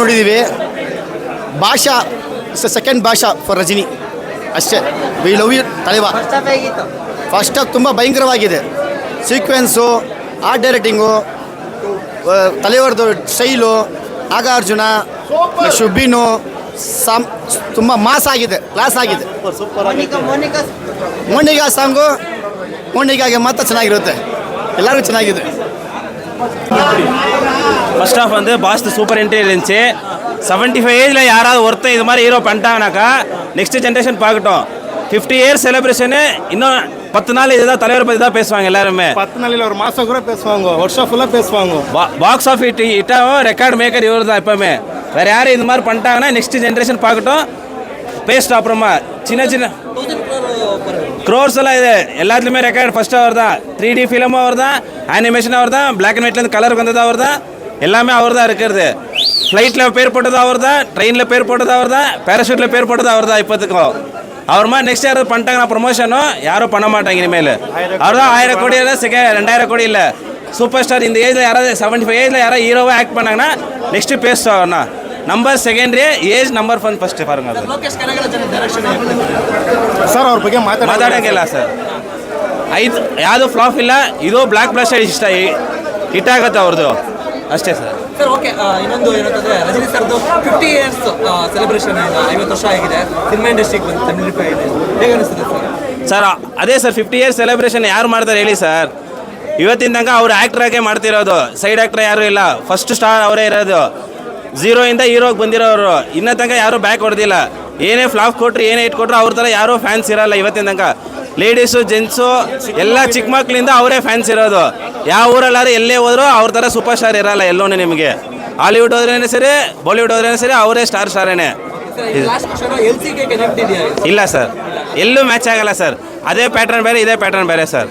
ನೋಡಿದ್ದೀವಿ. ಭಾಷಾ ಸೆಕೆಂಡ್ ಭಾಷಾ ಫಾರ್ ರಜನಿ. ಅಷ್ಟೇ. We love you Thalaiva. First half ತುಂಬ ಭಯಂಕರವಾಗಿದೆ. ಸೀಕ್ವೆನ್ಸು ಆರ್ಟ್ ಡೈರೆಕ್ಟಿಂಗು ತಲೆವರ್ದು ಶೈಲು ನಾಗಾರ್ಜುನ ಶುಭಿನು ಸಾಮ್ ತುಂಬ ಮಾಸ್ ಆಗಿದೆ ಕ್ಲಾಸ್ ಆಗಿದೆ. ಮೋನಿಗಾ ಸಾಂಗು ಮೋನಿಗಾಗೆ ಮಾತ್ರ ಚೆನ್ನಾಗಿರುತ್ತೆ. ಎಲ್ಲರಿಗೂ ಚೆನ್ನಾಗಿದೆ ஃபர்ஸ்ட் ஆஃப் வந்து பாஸ்ட் சூப்பர் என்ட்ரி இருந்துச்சு. செவன்ட்டி ஃபைவ் ஏஜில் யாராவது ஒருத்தன் இது மாதிரி ஹீரோ பண்ணிட்டாங்கனாக்கா நெக்ஸ்ட் ஜென்ரேஷன் பார்க்கட்டும். ஃபிஃப்டி இயர்ஸ் செலிப்ரேஷனு இன்னும் பத்து நாள் இதுதான் தலைவர் பற்றி தான் பேசுவாங்க எல்லாருமே. பத்து நாளில் ஒரு மாதம் கூட பேசுவாங்க. வருஷம் ஃபுல்லாக பேசுவாங்க. பாக்ஸ் ஆஃப் இட் இட்டாவும் ரெக்கார்ட் மேக்கர் இவர் தான் எப்பவுமே. வேற யாரும் இது மாதிரி பண்ணிட்டாங்கன்னா நெக்ஸ்ட் ஜென்ரேஷன் பார்க்கட்டும். பேஸ்ட் அப்புறமா சின்ன சின்ன க்ரோர்ஸ் எல்லாம் இது எல்லாத்துலேயுமே ரெக்கார்ட் ஃபர்ஸ்ட் அவர் தான். த்ரீ டி ஃபிலிமும் அவர் தான் அனிமேஷன் அவர் தான் பிளாக் அண்ட் ஒயிட்லேருந்து கலருக்கு வந்தது அவர் தான் எல்லாமே அவர் தான் இருக்கிறது ஃப்ளைட்டில் பேர் போட்டது அவர் தான் ட்ரெயினில் பேர் போட்டது அவர் தான் பேராஷூட்டில் பேர் போட்டது அவர் தான் இப்போத்துக்கும் அவர் மாதிரி நெக்ஸ்ட் யாராவது பண்ணிட்டாங்கன்னா ப்ரொமோஷனும் யாரும் பண்ண மாட்டாங்க இனிமேல் அவர் தான் ஆயிரம் கோடி இல்லை செகண்ட் ரெண்டாயிரம் கோடி இல்லை சூப்பர் ஸ்டார் இந்த ஏஜில் யாராவது செவன்ட்டி ஃபைவ் ஏஜில் யாராவது ஹீரோவாக ஆக்ட் பண்ணாங்கன்னா நெக்ஸ்ட்டு பேசுவாங்கண்ணா number secondary age number fun first ಪಾರಂಗ ಅದು ಸರ್ ಅವ್ರ ಬಗ್ಗೆ ಮಾತಾಡ ಮಾತಾಡಂಗಿಲ್ಲ ಸರ್ ಐದು ಯಾವುದು ಫ್ಲಾಪ್ ಇಲ್ಲ ಇದು ಬ್ಲ್ಯಾಕ್ ಬ್ಲಸ್ಟರ್ ಇಷ್ಟ ಹಿಟ್ ಆಗತ್ತೆ ಅವ್ರದ್ದು ಅಷ್ಟೇ ಸರ್. ಸರ್ ಓಕೆ ಇನ್ನೊಂದು ಏನಂತಂದ್ರೆ ರಜನಿ ಸರ್ದು ಫಿಫ್ಟಿ ಇಯರ್ಸ್ ಸೆಲೆಬ್ರೇಷನ್ ಐವತ್ತು ವರ್ಷ ಆಗಿದೆ. ಸಿನಿಮಾ ಇಂಡಸ್ಟ್ರಿಗೆ ಬಂದು ತನ್ನಿಲಿಪ ಇದೆ. ಹೇಗೆ ಅನಿಸ್ತದೆ ಸರ್? ಸರ್ ಅದೇ ಸರ್ ಫಿಫ್ಟಿ ಇಯರ್ಸ್ ಸೆಲೆಬ್ರೇಷನ್ ಯಾರು ಮಾಡ್ತಾರೆ ಹೇಳಿ ಸರ್. ಇವತ್ತಿನ ತನಕ ಅವ್ರು ಆಗೇ ಮಾಡ್ತಿರೋದು. ಸೈಡ್ ಆ್ಯಕ್ಟ್ರ್ ಯಾರೂ ಇಲ್ಲ. ಫಸ್ಟ್ ಸ್ಟಾರ್ ಅವರೇ ಇರೋದು. ಝೀರೋಯಿಂದ ಹೀರೋಗೆ ಬಂದಿರೋರು. ಇನ್ನೂ ತನಕ ಯಾರೂ ಬ್ಯಾಕ್ ಹೊಡೆದಿಲ್ಲ. ಏನೇ ಫ್ಲಾಪ್ ಕೊಟ್ರು ಏನೇ ಇಟ್ಕೊಟ್ರು ಅವ್ರ ಥರ ಯಾರೂ ಫ್ಯಾನ್ಸ್ ಇರಲ್ಲ ಇವತ್ತಿನ ತನಕ ಲೇಡೀಸು ಜೆಂಟ್ಸು ಎಲ್ಲ ಚಿಕ್ಕ ಮಕ್ಕಳಿಂದ ಅವರೇ ಫ್ಯಾನ್ಸ್ ಇರೋದು. ಯಾವ ಊರಲ್ಲಾರು ಎಲ್ಲೇ ಹೋದ್ರು ಅವ್ರ ಥರ ಸೂಪರ್ ಸ್ಟಾರ್ ಇರಲ್ಲ ಎಲ್ಲೂ ನಿಮಗೆ. ಹಾಲಿವುಡ್ ಹೋದ್ರೇನೆ ಸರಿ ಬಾಲಿವುಡ್ ಹೋದ್ರೇನೆ ಸರಿ ಅವರೇ ಸ್ಟಾರ್ ಸ್ಟಾರೇನೆ ಇಲ್ಲ ಸರ್ ಎಲ್ಲೂ ಮ್ಯಾಚ್ ಆಗಲ್ಲ ಸರ್ ಅದೇ ಪ್ಯಾಟರ್ನ್ ಬೇರೆ ಇದೇ ಪ್ಯಾಟರ್ನ್ ಬೇರೆ ಸರ್